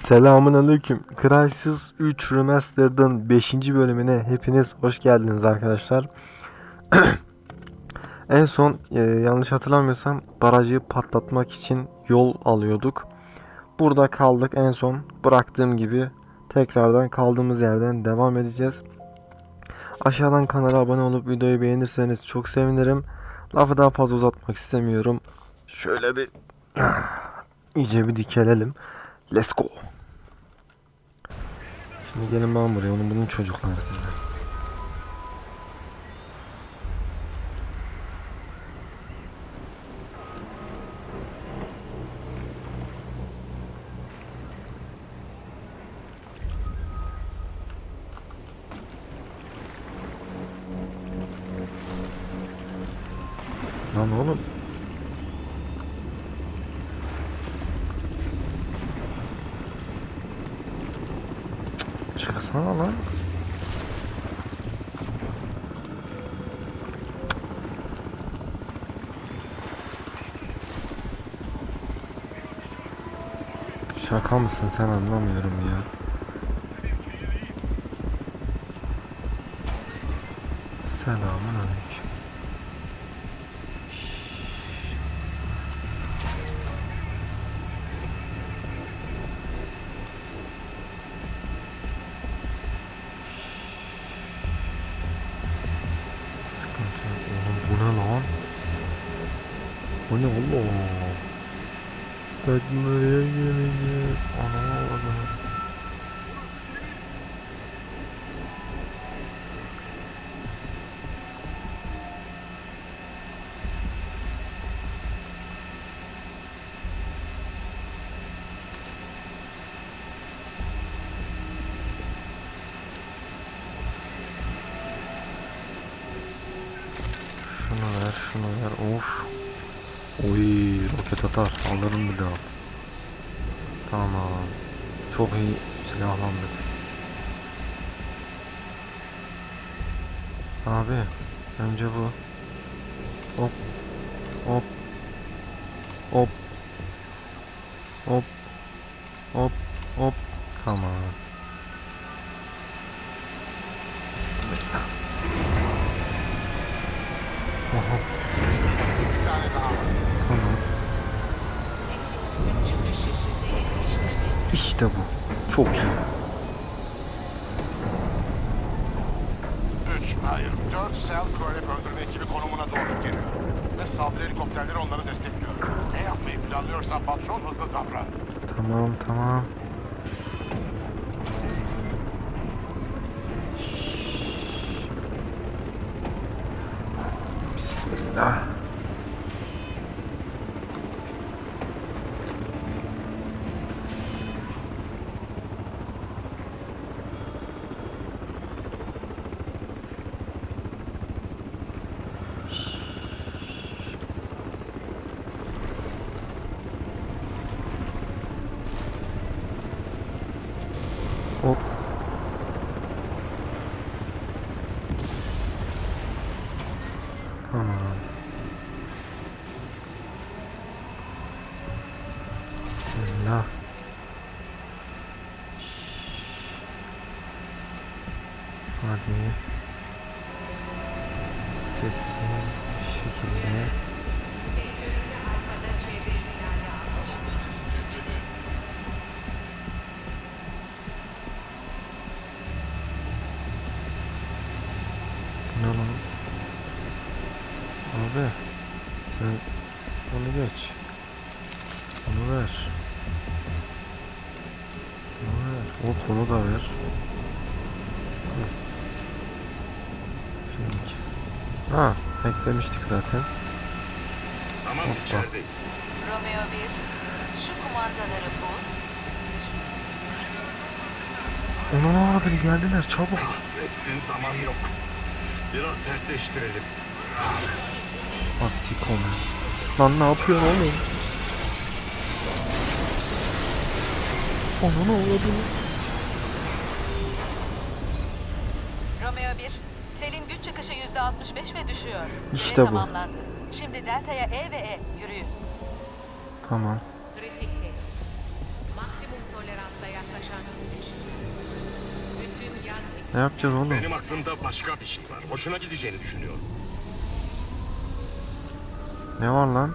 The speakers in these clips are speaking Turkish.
Selamun Aleyküm. Crysis 3 Remastered'ın 5. bölümüne hepiniz hoş geldiniz arkadaşlar. en son e, yanlış hatırlamıyorsam barajı patlatmak için yol alıyorduk. Burada kaldık en son bıraktığım gibi tekrardan kaldığımız yerden devam edeceğiz. Aşağıdan kanala abone olup videoyu beğenirseniz çok sevinirim. Lafı daha fazla uzatmak istemiyorum. Şöyle bir iyice bir dikelelim. Let's go. Şimdi gelin ben buraya. Onun bunun çocukları size. Lan oğlum. Çıksana lan. Şaka mısın sen anlamıyorum ya. Selamun aleyküm. Sıkıntı yok. Oğlum bu ne lan? Bu ne oğlum? Tekneye geleceğiz. Ana avradım. Şunu ver, şunu ver. Of. Oy, roket atar. Alırım bir daha. Tamam. Çok iyi silahlandık. Abi, önce bu. Hop. Hop. Hop. Hop. Hop. Hop. Tamam. Bismillah. Aha, Bir tane daha var. tamam. İşte bu. Çok iyi. 3, hayır 4 Cell Crowley öldürme ekibi konumuna doğru geliyor. Ve saldırı helikopterleri onları destekliyor. Ne yapmayı planlıyorsan patron hızlı davran. Tamam tamam. Ha beklemiştik zaten. Tamam Hoppa. içerideyiz. Romeo 1, şu kumandaları bul. Onu ne aradın geldiler çabuk. Retsin zaman yok. Biraz sertleştirelim. Asikom. Lan ne yapıyorsun oğlum? Onu ne oldu? Romeo 1, Selin güç çıkışı %65 ve düşüyor. İşte bu. tamamlandı. Şimdi Delta'ya E ve E, yürüyün. Tamam. Kritikte. Maksimum toleransla yaklaşan. Bütün yan Ne yapacağız oğlum? Benim aklımda başka bir şey var. Hoşuna gideceğini düşünüyorum. Ne var lan?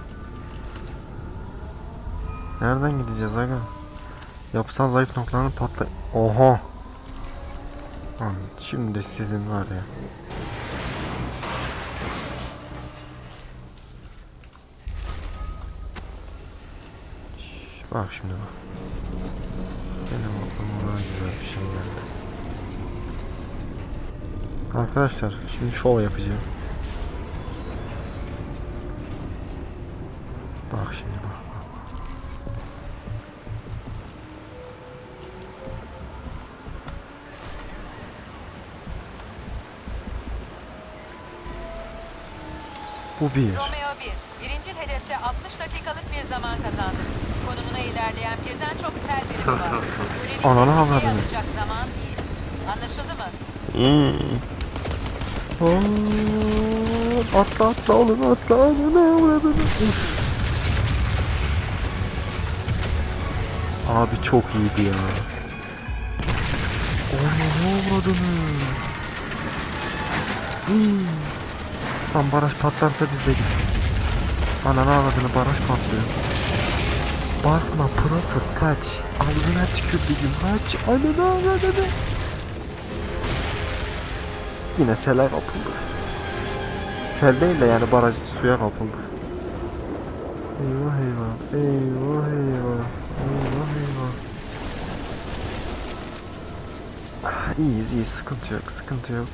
Nereden gideceğiz aga? Yapısal zayıf noktalarını patla... Oha! Lan şimdi sizin var ya. Bak şimdi bak. Benim aklıma daha güzel bir şey geldi. Arkadaşlar şimdi şov yapacağım. Bak şimdi bak. Bu bir. Romeo 1. Birincil hedefte 60 dakikalık bir zaman kazandı. Konumuna ilerleyen birden çok sel birimi var. Görevi Ananı kimseye avradını. alacak zaman değil. Anlaşıldı mı? Hmm. Aa, atla atla oğlum atla ananı avradını. Uf. Abi çok iyiydi ya. Ananı avradını. Hmm. Lan baraj patlarsa biz de gittik. Ananı avradını baraj patlıyor. Basma Prophet kaç. Ağzına tükürdüğüm kaç. Ananı avradını. Yine sele kapıldık. Sel değil de yani baraj suya kapıldık. Eyvah eyvah. Eyvah eyvah. Eyvah eyvah. Ah, İyiyiz iyiyiz sıkıntı yok sıkıntı yok.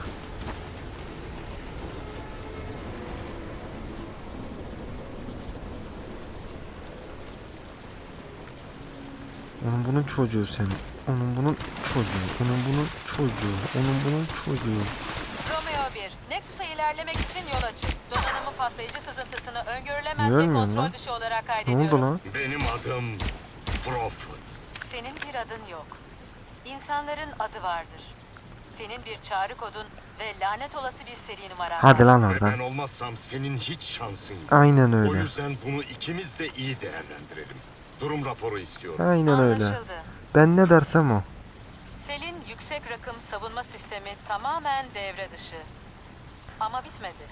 Onun bunun çocuğu senin. Onun bunun çocuğu. Onun bunun çocuğu. Onun bunun çocuğu. Romeo 1. Nexus'a ilerlemek için yola çık. Donanımın patlayıcı sızıntısını öngörülemez Niye ve kontrol lan? dışı olarak Ne kaydediyorum. oldu lan? Benim adım Prophet. Senin bir adın yok. İnsanların adı vardır. Senin bir çağrı kodun ve lanet olası bir seri numaran Hadi var. lan Ve ben oradan. olmazsam senin hiç şansın yok. Aynen O öyle. yüzden bunu ikimiz de iyi değerlendirelim. Durum raporu istiyorum. Aynen öyle. Anlaşıldı. Ben ne dersem o. Sel'in yüksek rakım savunma sistemi tamamen devre dışı. Ama bitmedi.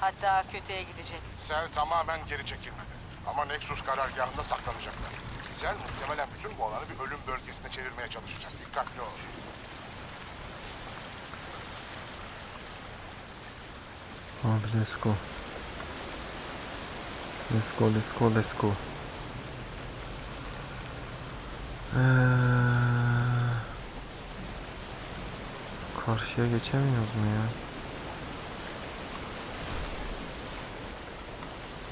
Hatta kötüye gidecek. Sel tamamen geri çekilmedi. Ama Nexus karargahında saklanacaklar. Sel muhtemelen bütün bu alanı bir ölüm bölgesine çevirmeye çalışacak. Dikkatli olsun. Abi let's go. Let's go, let's go, let's go. Ee, karşıya geçemiyoruz mu ya?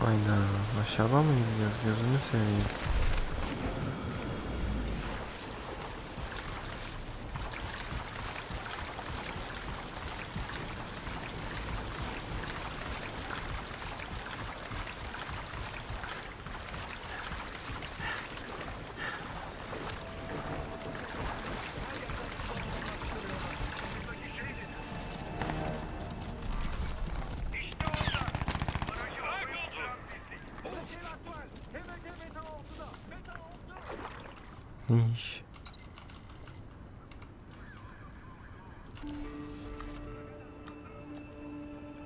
Hayda aşağıdan mı gideceğiz gözünü seveyim.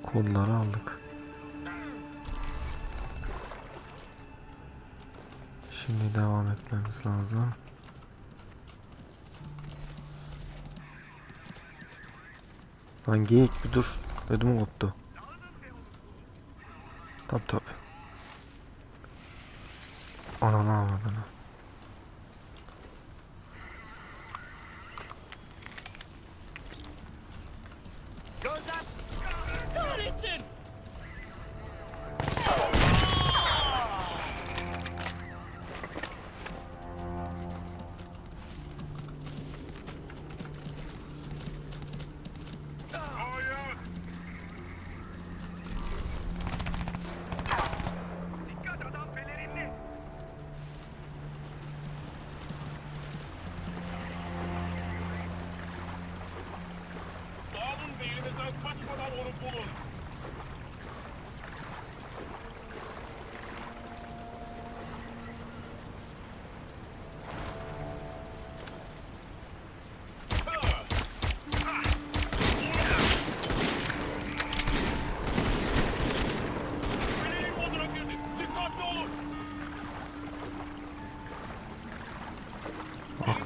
Kodları aldık. Şimdi devam etmemiz lazım. Lan geyik bir dur. Ödüm koptu. Tap tap. Ananı avradını.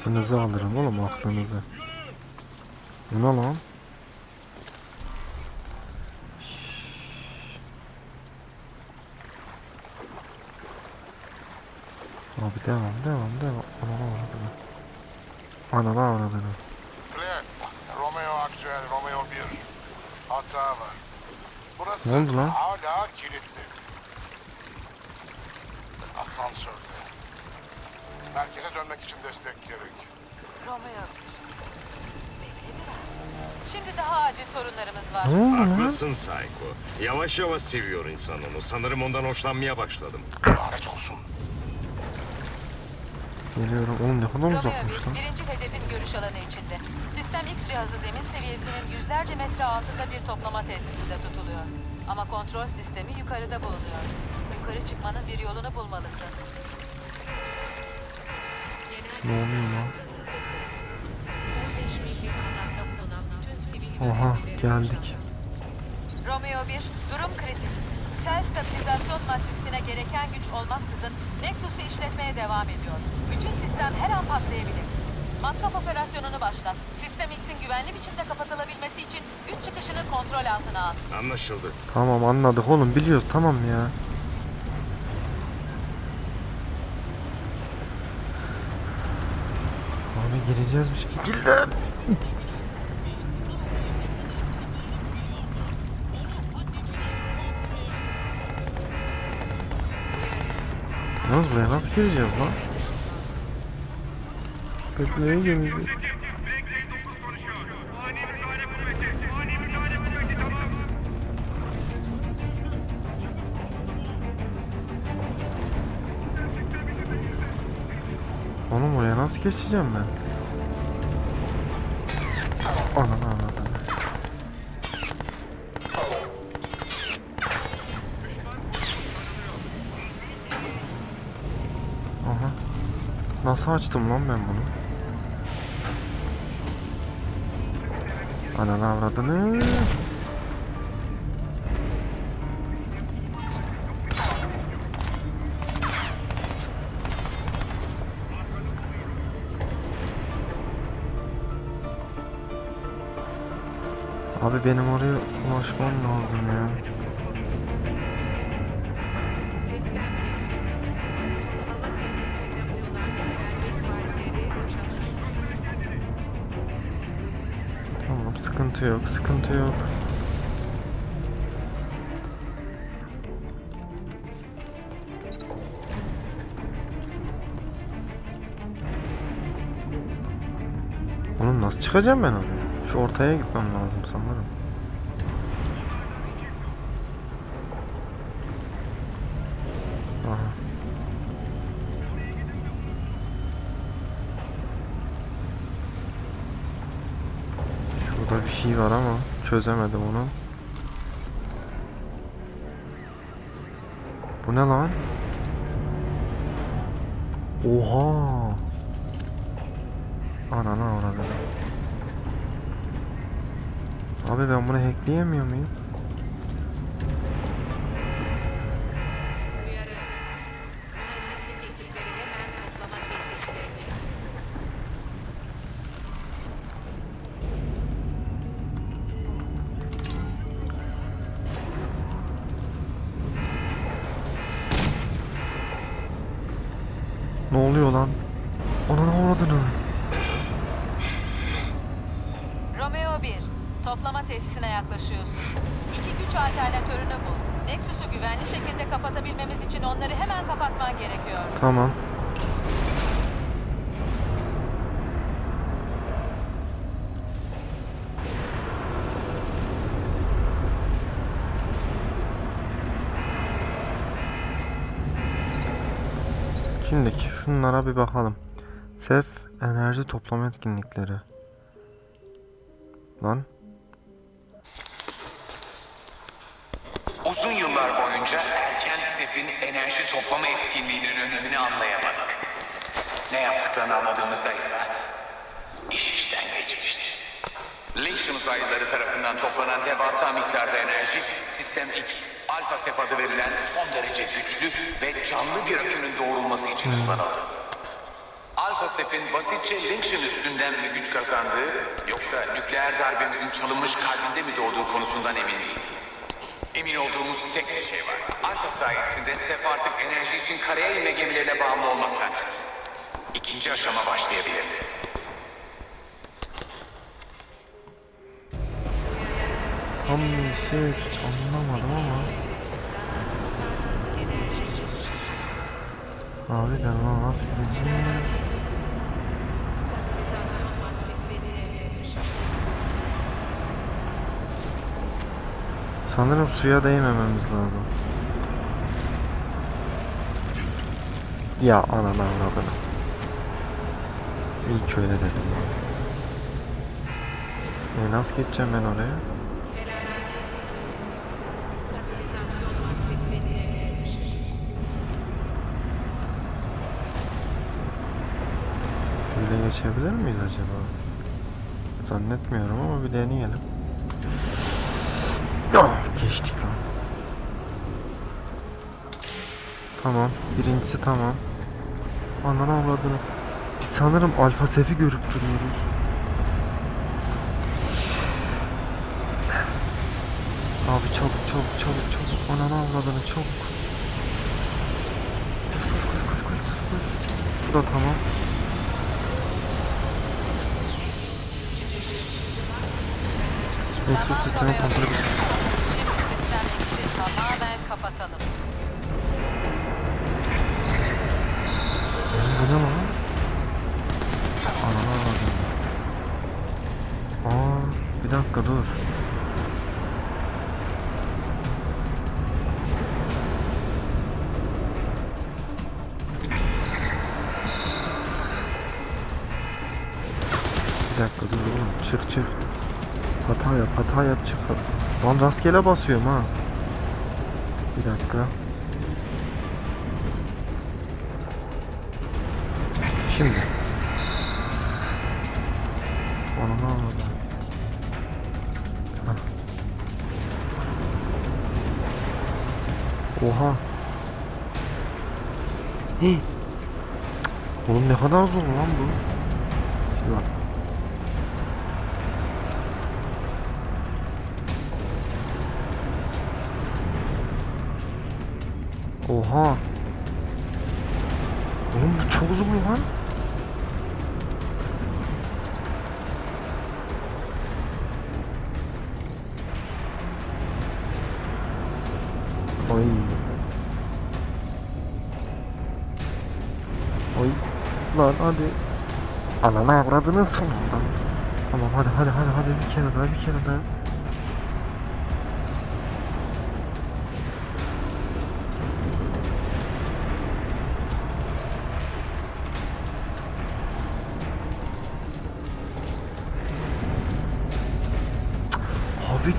Aklınızı alırım oğlum aklınızı. Bu ne lan? Ananı avradını. Blair, Romeo aktüel, Romeo 1. Hata var. Burası Ne oldu lan? hala kilitli. Asansörde. Merkeze dönmek için destek gerek. Romeo. Bekle biraz. Şimdi daha acil sorunlarımız var. Ne oldu lan? Haklısın Psycho. Yavaş yavaş seviyor insan onu. Sanırım ondan hoşlanmaya başladım. Lanet olsun. Geliyorum. Oğlum ne kadar Romeo uzakmış 1, lan. birinci hedefin görüş alanı içinde. Sistem X cihazı zemin seviyesinin yüzlerce metre altında bir toplama tesisinde tutuluyor. Ama kontrol sistemi yukarıda bulunuyor. Yukarı çıkmanın bir yolunu bulmalısın. Ne oluyor lan? 15 milyon alanda bulunan bütün sivil Oha geldik. Romeo 1, durum kritik. Sel stabilizasyon matriksine gereken güç olmaksızın Nexus'u işletmeye devam ediyor. Bütün sistem her an patlayabilir. Matrap operasyonunu başlat. Sistem X'in güvenli biçimde kapatılabilmesi için güç çıkışını kontrol altına al. Anlaşıldı. Tamam anladık oğlum biliyoruz tamam ya. Abi gireceğiz bir şekilde. Yalnız buraya nasıl gireceğiz lan? Bekleye gireceğiz. Oğlum oraya nasıl geçeceğim ben? Ananı Nasıl açtım lan ben bunu? Ananı avradını. Abi benim oraya ulaşmam lazım ya. Sıkıntı yok sıkıntı yok. Oğlum nasıl çıkacağım ben oraya? Şu ortaya gitmem lazım sanırım. Aha. Şurada bir şey var ama çözemedim onu. Bu ne lan? Oha! Ananı avradı. Abi ben bunu hackleyemiyor muyum? Ne oluyor lan? Ananı avradını. Romeo 1, toplama tesisine yaklaşıyorsun. İki güç alternatörünü bul. Nexus'u güvenli şekilde kapatabilmemiz için onları hemen kapatman gerekiyor. Tamam. Şunlara bir bakalım. Sef enerji toplama etkinlikleri. Lan Uzun yıllar boyunca erken sefin enerji toplama etkinliğinin önemini anlayamadık. Ne yaptıklarını anladığımızda ise iş işten geçmişti. Legion uzaylıları tarafından toplanan devasa miktarda enerji Sistem X, Alpha Sef adı verilen son derece güçlü ve canlı bir akünün doğrulması için kullanıldı. Alpha Sep'in basitçe Lincoln üstünden mi güç kazandığı yoksa nükleer darbemizin çalınmış kalbinde mi doğduğu konusundan emin değiliz. Emin olduğumuz tek bir şey var. Alpha sayesinde Sep artık enerji için karaya inme gemilerine bağımlı olmaktan çıktı. İkinci aşama başlayabilirdi. Tam şey anlamadım ama. Abi ben ona nasıl gideceğim? Sanırım suya değmememiz lazım. Ya anana avradını. İyi ki öyle dedim. E nasıl geçeceğim ben oraya? Böyle geçebilir miyiz acaba? Zannetmiyorum ama bir deneyelim. Ah, geçtik lan. Tamam. Birincisi tamam. Ananı avradını. Biz sanırım alfa sefi görüp duruyoruz. Abi çabuk çabuk çabuk çabuk. Ananı avradını çabuk. Bu da tamam. Nexus sistemi kontrol edin. Şimdi sistem X'i tamamen kapatalım. Bu ne lan? Ananı avradım. Aa, bir dakika dur. Bir dakika dur oğlum. Çık çık. Hata yap, hata yap çık. Lan rastgele basıyorum ha. Bir dakika. Şimdi. Onu ne anladım? Oha. Hii. Oğlum ne kadar zor lan bu. Şimdi bak. Oha. Oğlum bu çok zor lan. Oy. Oy. Lan hadi. Ananı avradının sonunda. Tamam hadi hadi hadi hadi bir kere daha bir kere daha.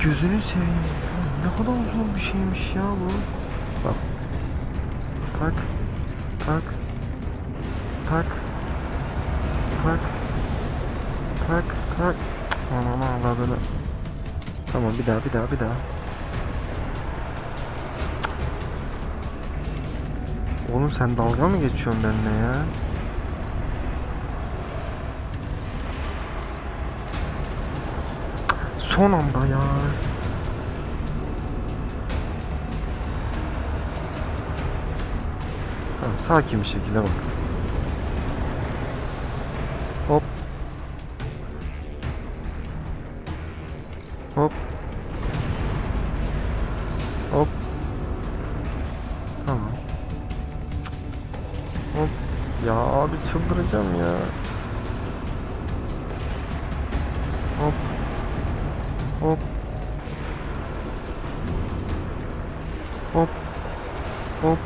Gözünü seveyim. Ne kadar zor bir şeymiş ya bu. Bak. Tak. Tak. Tak. Tak. Tak. Tak. Ananı avradını. Tamam bir daha bir daha bir daha. Oğlum sen dalga mı geçiyorsun benimle ya? Son anda ya. Tamam sakin bir şekilde bak. Hop. Hop. Hop. Tamam. Hop. Ya abi çıldıracağım ya. Hop. Hop. Hop. Hop.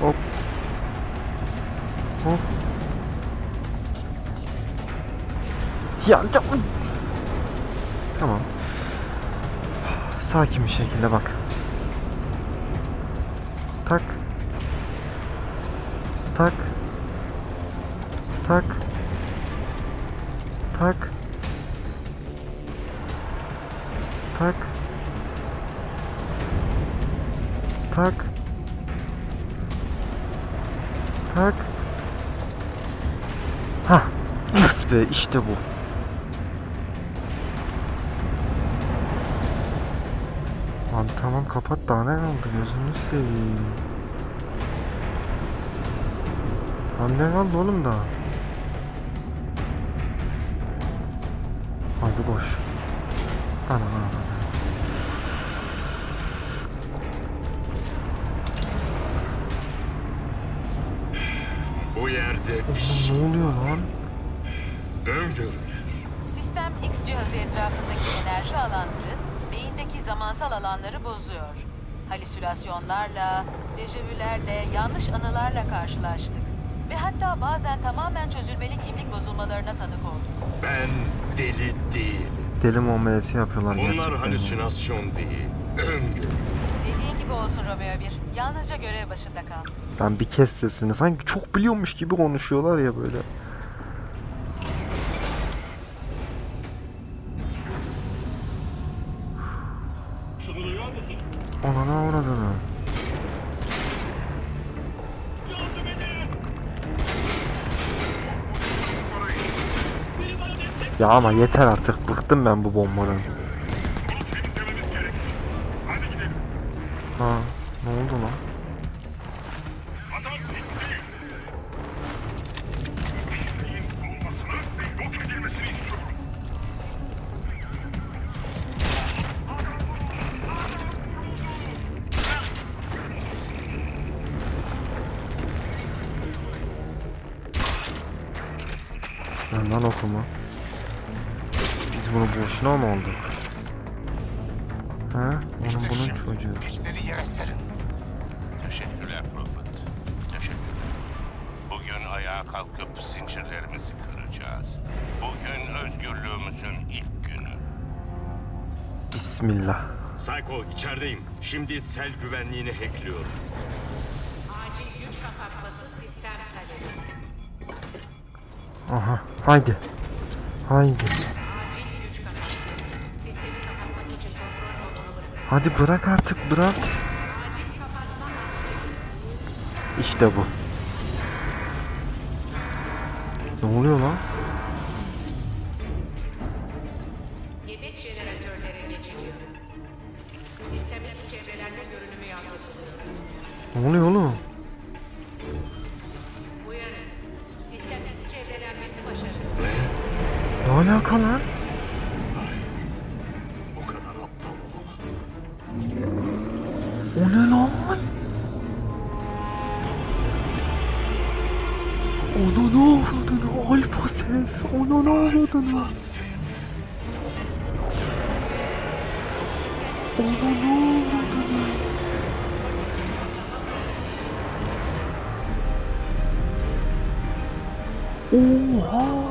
Hop. Hop. Ya, ya. Tamam. Sakin bir şekilde bak. Tak. Abi tamam kapat daha ne kaldı gözünü seveyim. Abi ne kaldı oğlum daha? Hadi boş. Ana ana. Bu yerde bir şey ne oluyor lan? öngörüler. Sistem X cihazı etrafındaki enerji alanları beyindeki zamansal alanları bozuyor. Halüsinasyonlarla, dejavülerle, yanlış anılarla karşılaştık. Ve hatta bazen tamamen çözülmeli kimlik bozulmalarına tanık olduk. Ben deli değilim. Deli muamelesi yapıyorlar gerçekten. Bunlar halüsinasyon değil, öngörü. Dediğin gibi olsun Romeo 1. Yalnızca görev başında kal. Lan bir kes sesini. Sanki çok biliyormuş gibi konuşuyorlar ya böyle. Şunu duyuyor musun? Anana destek Ya ama yeter artık. Bıktım ben bu bombadan. Bunu. Ha, Piçleri yere serin. Teşekkürler Prophet. Teşekkürler. Bugün ayağa kalkıp zincirlerimizi kıracağız. Bugün özgürlüğümüzün ilk günü. Bismillah. Psycho içerideyim. Şimdi sel güvenliğini hackliyorum. Acil güç kapatması sistem talebi. Aha. Haydi. Haydi. Hadi bırak artık bırak. İşte bu. Ne oluyor lan? Yedek jeneratörlere geçici. Sistem X çevrelenme görünümü yansıtılıyor. Ne oluyor oğlum? Uyarın. Sistem X çevrelenmesi başarısız. Ne alaka lan? Sef. Onu ne avradını? Onu ne avradını? Oha!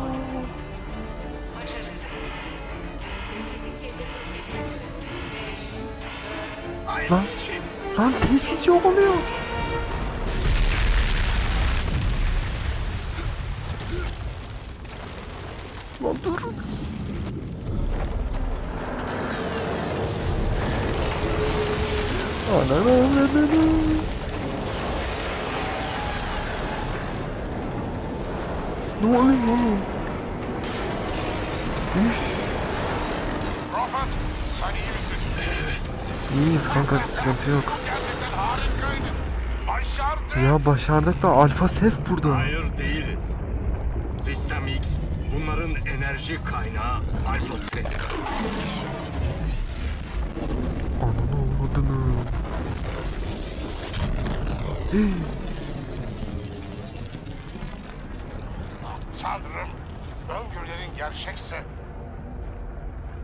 Oluyor oğlum? Prophet, sen iyi misin? İyiyiz kanka bir sıkıntı yok. Gerçekten harikaydın. Başardın. Ya başardık da Alfa Sef burada. Hayır değiliz. Sistem X bunların enerji kaynağı Alpha Sef. Ananı avradını. Gerçekse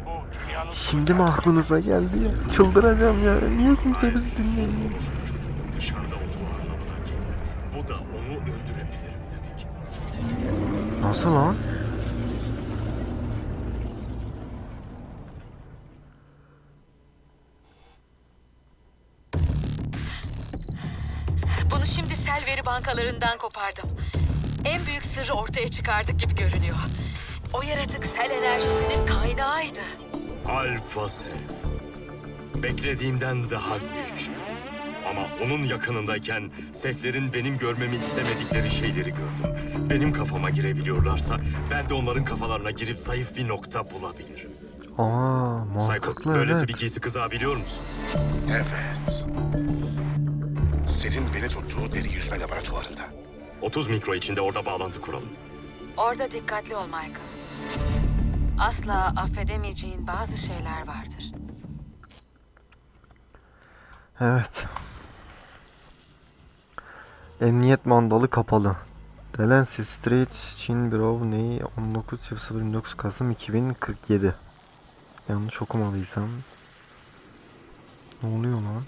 bu dünyanın Şimdi mi aklınıza geldi ya? Çıldıracağım ya. Niye kimse bizi dinlemiyor? Çocuğun dışarıda olduğu anlamına geliyor. Bu da onu öldürebilirim demek. Nasıl lan? Bunu şimdi sel veri bankalarından kopardım. En büyük sırrı ortaya çıkardık gibi görünüyor. O yaratık sel enerjisinin kaynağıydı. Alpha Sef. Beklediğimden daha güçlü. Ama onun yakınındayken Seflerin benim görmemi istemedikleri şeyleri gördüm. Benim kafama girebiliyorlarsa ben de onların kafalarına girip zayıf bir nokta bulabilirim. Aa Psycho, mantıklı böylesi evet. bir giysi kızağı biliyor musun? Evet. Selin beni tuttuğu deri yüzme laboratuvarında. 30 mikro içinde orada bağlantı kuralım. Orada dikkatli ol Michael. Asla affedemeyeceğin bazı şeyler vardır. Evet. Emniyet mandalı kapalı. Delancey Street, Chin Brow, Ney 19.00 Kasım 2047. Yanlış okumadıysam. Ne oluyor lan?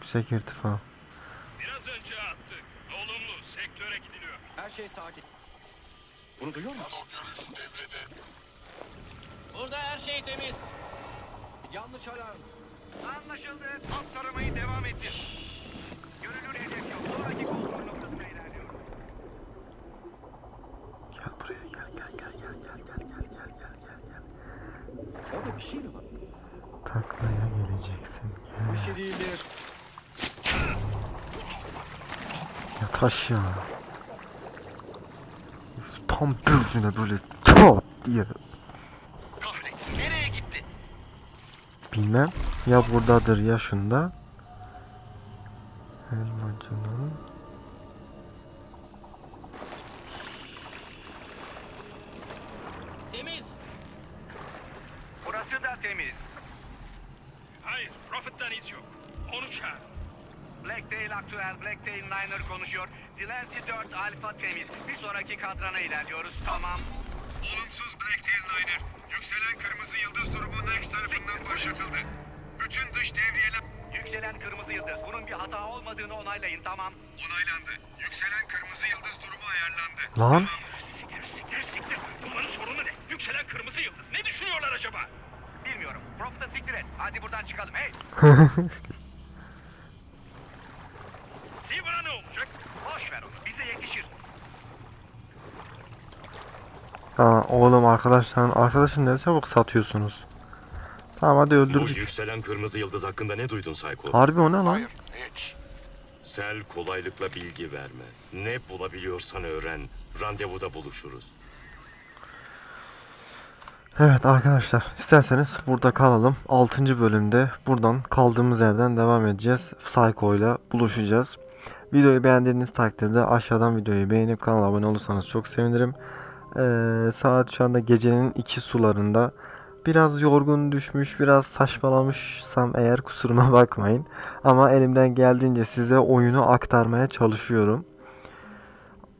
Yüksek irtifa. Biraz önce attık. Olumlu. Sektöre gidiliyor. Her şey sakin. Bunu duyuyor musun? Burada her şey temiz. Yanlış alarm. Anlaşıldı. Alt taramayı devam ettir. Görünür hedef yok. Sonraki kontrol noktasına ilerliyor. Gel buraya gel gel gel gel gel gel gel gel gel gel gel. Orada bir şey mi var? Taklaya geleceksin. Gel. Bir şey değildir. Yat aşağı. Tam gözüne böyle çat diye. Nereye gitti? Bilmem. Ya buradadır ya şunda. Elmacının. 4 alfa temiz. Bir sonraki kadrana ilerliyoruz. Tamam. Olumsuz Blacktail Niner. Yükselen kırmızı yıldız durumu Next tarafından başlatıldı. Bütün dış devriyeler Yükselen kırmızı yıldız. Bunun bir hata olmadığını onaylayın. Tamam. onaylandı. Yükselen kırmızı yıldız durumu ayarlandı. Lan. Siktir siktir siktir. Bunların sorunu ne? Yükselen kırmızı yıldız. Ne düşünüyorlar acaba? Bilmiyorum. Profit'a siktir et. Hadi buradan çıkalım. Hey. Sivra ne olacak? Boş ver onu. Bize yetişir. Ha oğlum arkadaşlar arkadaşın ne çabuk satıyorsunuz. Tamam hadi Bu öldürdük. yükselen kırmızı yıldız hakkında ne duydun Psycho? Harbi o ne lan? Hayır, hiç. Sel kolaylıkla bilgi vermez. Ne bulabiliyorsan öğren. Randevuda buluşuruz. Evet arkadaşlar isterseniz burada kalalım. 6. bölümde buradan kaldığımız yerden devam edeceğiz. Psycho ile buluşacağız. Videoyu beğendiğiniz takdirde aşağıdan videoyu beğenip kanala abone olursanız çok sevinirim. Ee, saat şu anda gecenin iki sularında. Biraz yorgun düşmüş, biraz saçmalamışsam eğer kusuruma bakmayın. Ama elimden geldiğince size oyunu aktarmaya çalışıyorum.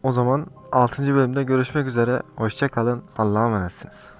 O zaman 6. bölümde görüşmek üzere. Hoşçakalın. Allah'a emanetsiniz.